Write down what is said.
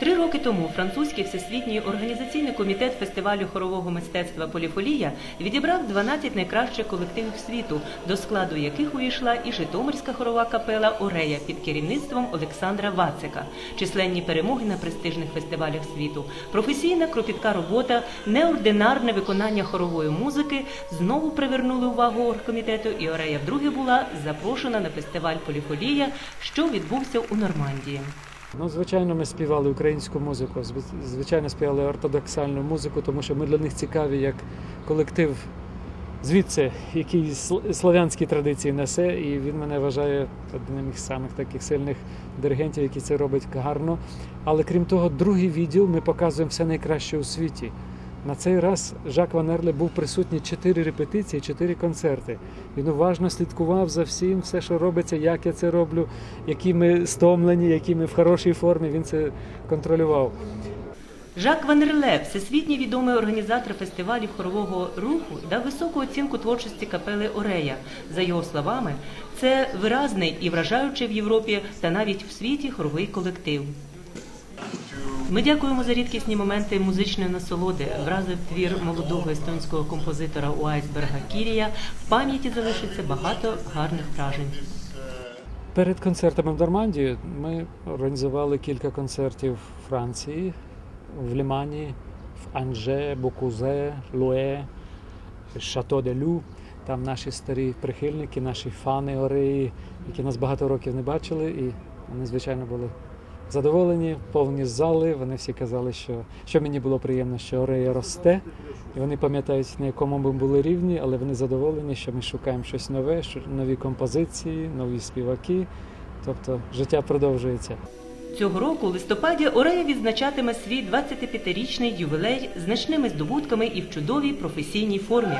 Три роки тому французький всесвітній організаційний комітет фестивалю хорового мистецтва Поліфолія відібрав 12 найкращих колективів світу, до складу яких увійшла і Житомирська хорова капела Орея під керівництвом Олександра Вацика, численні перемоги на престижних фестивалях світу, професійна кропітка робота, неординарне виконання хорової музики знову привернули увагу оргкомітету, і Орея вдруге була запрошена на фестиваль Поліфолія, що відбувся у Нормандії. Ну, звичайно, ми співали українську музику, звичайно, співали ортодоксальну музику, тому що ми для них цікаві як колектив звідси, який слов'янські традиції несе, і він мене вважає одним із самих таких сильних диригентів, який це робить гарно. Але крім того, другий відділ ми показуємо все найкраще у світі. На цей раз Жак Ван Ерле був присутній чотири репетиції, чотири концерти. Він уважно слідкував за всім, все, що робиться, як я це роблю, які ми стомлені, які ми в хорошій формі. Він це контролював. Жак Ванерле, всесвітньо відомий організатор фестивалів хорового руху, дав високу оцінку творчості капели Орея. За його словами, це виразний і вражаючий в Європі та навіть в світі хоровий колектив. Ми дякуємо за рідкісні моменти музичної насолоди. Вразив твір молодого естонського композитора Уайсберга Кірія. В пам'яті залишиться багато гарних вражень. Перед концертами в Нормандії ми організували кілька концертів в Франції, в Лімані, в Анже, Бокузе, Луе, Шато де Лю. Там наші старі прихильники, наші фани Ореї, які нас багато років не бачили, і вони, звичайно, були задоволені, повні зали. Вони всі казали, що, що мені було приємно, що Орея росте. І вони пам'ятають, на якому ми були рівні, але вони задоволені, що ми шукаємо щось нове, нові композиції, нові співаки. Тобто життя продовжується. Цього року у листопаді Орея відзначатиме свій 25-річний ювілей значними здобутками і в чудовій професійній формі.